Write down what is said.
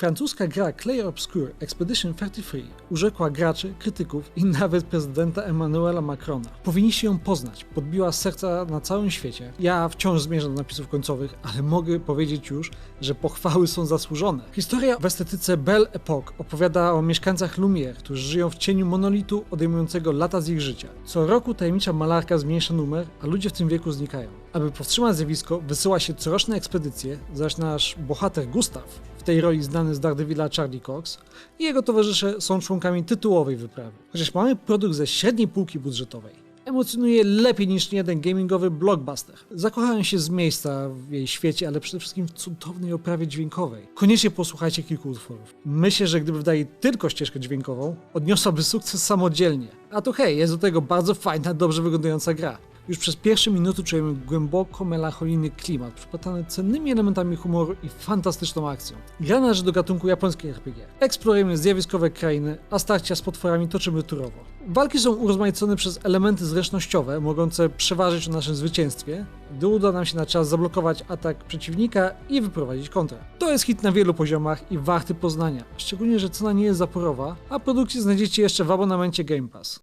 Francuska gra Clair Obscure Expedition 33 urzekła graczy, krytyków i nawet prezydenta Emmanuela Macrona. Powinniście ją poznać, podbiła serca na całym świecie. Ja wciąż zmierzam do napisów końcowych, ale mogę powiedzieć już, że pochwały są zasłużone. Historia w estetyce Belle Époque opowiada o mieszkańcach Lumière, którzy żyją w cieniu monolitu odejmującego lata z ich życia. Co roku tajemnicza malarka zmniejsza numer, a ludzie w tym wieku znikają. Aby powstrzymać zjawisko, wysyła się coroczne ekspedycje, zaś nasz bohater Gustaw, w tej roli znany z Daredevila Charlie Cox, i jego towarzysze są członkami tytułowej wyprawy. Chociaż mamy produkt ze średniej półki budżetowej, emocjonuje lepiej niż jeden gamingowy blockbuster. Zakochałem się z miejsca w jej świecie, ale przede wszystkim w cudownej oprawie dźwiękowej. Koniecznie posłuchajcie kilku utworów. Myślę, że gdyby wdali tylko ścieżkę dźwiękową, odniosłaby sukces samodzielnie. A to hej, jest do tego bardzo fajna, dobrze wyglądająca gra. Już przez pierwsze minuty czujemy głęboko melancholijny klimat, przyplatany cennymi elementami humoru i fantastyczną akcją. Gra należy do gatunku japońskiej RPG. Eksplorujemy zjawiskowe krainy, a starcia z potworami toczymy turowo. Walki są urozmaicone przez elementy zręcznościowe, mogące przeważyć o naszym zwycięstwie, gdy uda nam się na czas zablokować atak przeciwnika i wyprowadzić kontrę. To jest hit na wielu poziomach i warty poznania, szczególnie, że cena nie jest zaporowa, a produkcję znajdziecie jeszcze w abonamencie Game Pass.